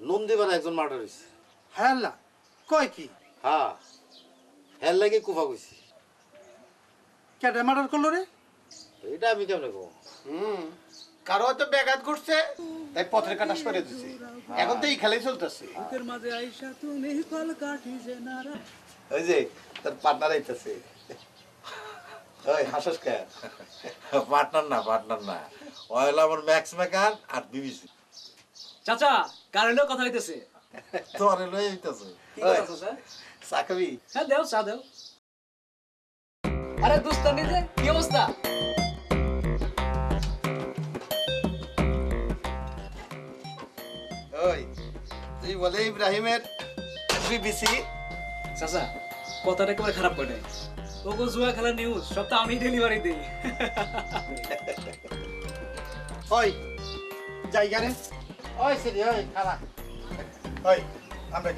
নন্দীবার একজন মার্ডার হয়েছে হ্যাঁ আল্লাহ কয় কি? হ্যাঁ হেল লাগে কুফা কইছি। কেটে মার্ডার করল রে? এটা আমি কেমনে কব হুম কারও হয়তো ব্যাঘাত ঘটছে তাই পথের কাটা সরে দিছে। এখন তো এই খেলাই চলতেছে। বুকের মাঝে আইসা তুমি কল কাঠি যে নারা ওই যে তার পার্টনার আইতাছে। ওই হাসস কে? পার্টনার না পার্টনার না। অয়েল আমার ম্যাক্স মেকার আর বিবিসি। চাচা কারেন্টও কথা হইতেছে। তোরে লই আইতাছে কি কথা চাচা? চা খাবি? হ্যাঁ দেও চা দেও। আরে দুস্তানি যে কি অবস্থা? ওই তুই বলে ইব্রাহিমের বিবিসি। চাচা কথাটা একেবারে খারাপ করে নাই ওগো জুয়া খেলার নিউজ সব তো আমি ডেলিভারি দিই। ওই জায়গা রে ওই সিরি ওই খালা ওই আমরা